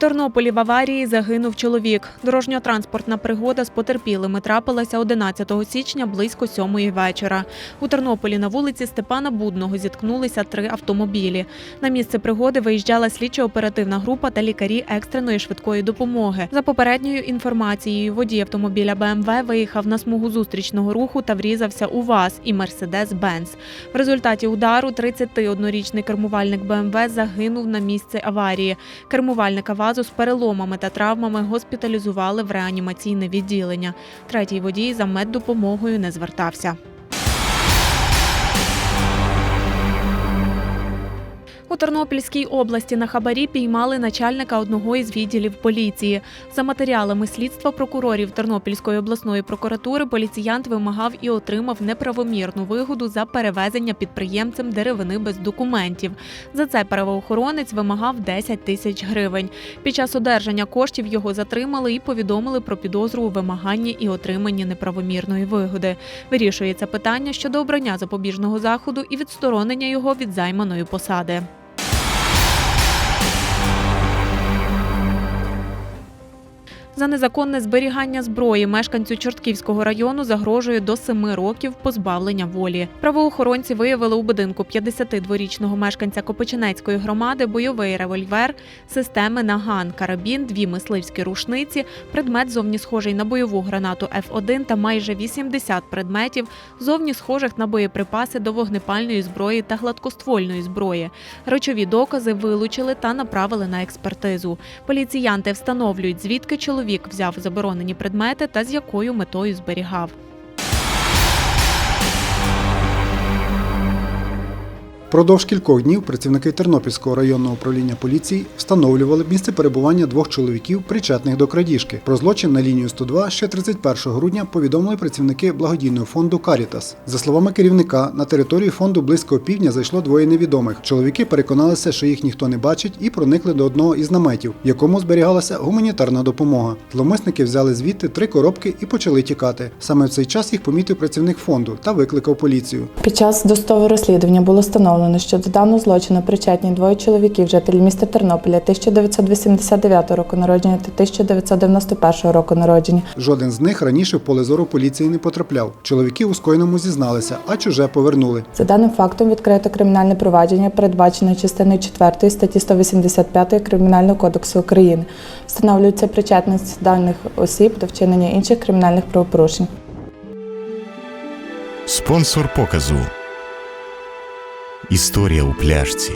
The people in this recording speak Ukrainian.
Тернополі в аварії загинув чоловік. Дорожньо-транспортна пригода з потерпілими трапилася 11 січня близько сьомої вечора. У Тернополі на вулиці Степана Будного зіткнулися три автомобілі. На місце пригоди виїжджала слідчо-оперативна група та лікарі екстреної швидкої допомоги. За попередньою інформацією, водій автомобіля БМВ виїхав на смугу зустрічного руху та врізався у ВАЗ і Мерседес-Бенц. В результаті удару 31-річний кермувальник БМВ загинув на місці аварії. Кермувальника ВАЗу з переломами та травмами госпіталізували в реанімаційне відділення. Третій водій за меддопомогою не звертався. У Тернопільській області на хабарі піймали начальника одного із відділів поліції. За матеріалами слідства прокурорів Тернопільської обласної прокуратури поліціянт вимагав і отримав неправомірну вигоду за перевезення підприємцем деревини без документів. За це правоохоронець вимагав 10 тисяч гривень. Під час одержання коштів його затримали і повідомили про підозру у вимаганні і отриманні неправомірної вигоди. Вирішується питання щодо обрання запобіжного заходу і відсторонення його від займаної посади. За незаконне зберігання зброї мешканцю Чортківського району загрожує до семи років позбавлення волі. Правоохоронці виявили у будинку 52-річного мешканця Копичинецької громади бойовий револьвер, системи наган, карабін, дві мисливські рушниці, предмет зовні схожий на бойову гранату Ф1 та майже 80 предметів, зовні схожих на боєприпаси до вогнепальної зброї та гладкоствольної зброї. Речові докази вилучили та направили на експертизу. Поліціянти встановлюють, звідки чоловік взяв заборонені предмети та з якою метою зберігав. Продовж кількох днів працівники Тернопільського районного управління поліції встановлювали місце перебування двох чоловіків, причетних до крадіжки. Про злочин на лінію 102 ще 31 грудня повідомили працівники благодійного фонду Карітас. За словами керівника, на територію фонду близько півдня зайшло двоє невідомих. Чоловіки переконалися, що їх ніхто не бачить, і проникли до одного із наметів, в якому зберігалася гуманітарна допомога. Зловмисники взяли звідти три коробки і почали тікати. Саме в цей час їх помітив працівник фонду та викликав поліцію. Під час досудового розслідування було встановлено, що до даного злочину причетні двоє чоловіків, жителі міста Тернополя 1989 року народження та 1991 року народження. Жоден з них раніше в поле зору поліції не потрапляв. Чоловіки у скоєному зізналися, а чуже повернули. За даним фактом відкрито кримінальне провадження, передбачене частиною 4 статті 185 Кримінального кодексу України. Встановлюється причетність даних осіб до вчинення інших кримінальних правопорушень. Спонсор показу. Історія у пляшці.